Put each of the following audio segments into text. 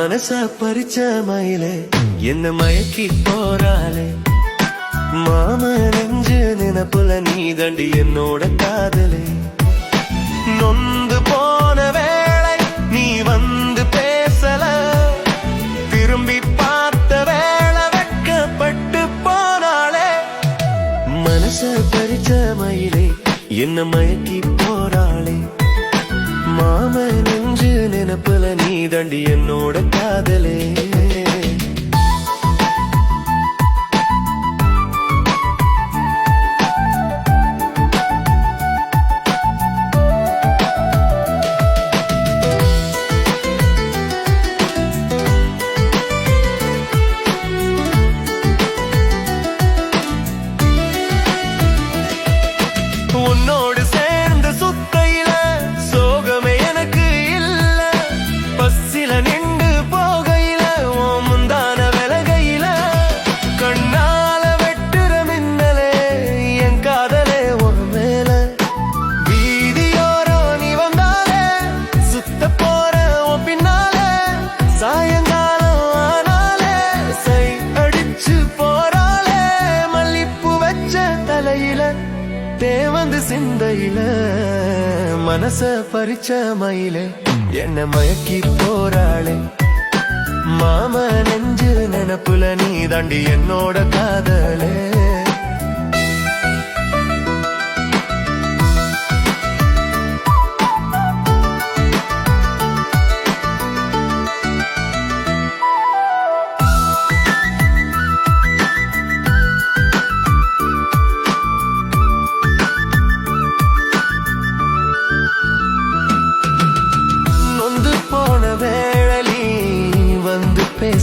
மனச பறிச்ச மயிலே என்ன மயக்கி போறாளே? மாம நெஞ்சு நினப்புல நீ தண்டி என்னோட காதலே. நொந்து போன வேளை நீ வந்து பேசல. திரும்பி பார்த்த வேளை வெக்கப்பட்டு போனாளே. மனச பறிச்ச மயிலே என்ன மயக்கி போறாளே? மாமன் நினப்புல நீ தண்டி என்னோட காதலே. வச்ச தலையில தேவந்து சிந்தையில மனச பறிச்ச மயிலே என்ன மயக்கி போறாளே? மாம நெஞ்சு நினப்புல நீ தாண்டி என்னோட காதலே.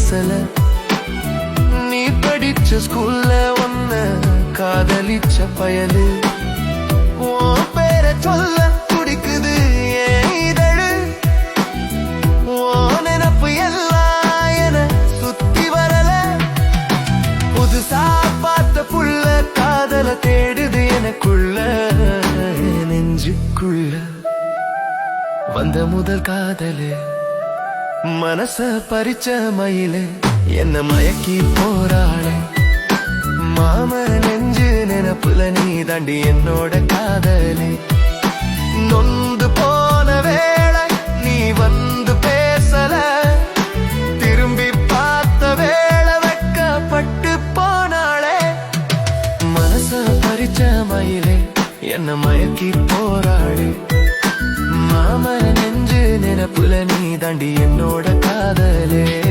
பேசல. நீ படிச்ச ஸ்கூல்ல ஒன்ன காதலிச்ச பயலு. உன் பேரை சொல்ல துடிக்குது இதழு? உன் நினப்பு எல்லாம் என சுத்தி வரல? புதுசா பார்த்த புள்ள காதல தேடுது எனக்குள்ள நெஞ்சுக்குள்ள. வந்த முதல் காதலு. மனச பறிச்ச மயிலு என்ன மயக்கி போறாளே. மாம நெஞ்சு நினப்புல நீ தாண்டி என்னோட காதலே. நொந்து போன வேளை நீ வந்து பேசல. திரும்பி பார்த்த வேளை வெட்கப்பட்டு போனாளே. மனச பறிச்ச மயிலே என்ன மயக்கி போறாளே. மாமன் நினப்புல நீ தாண்டி என்னோட காதலே.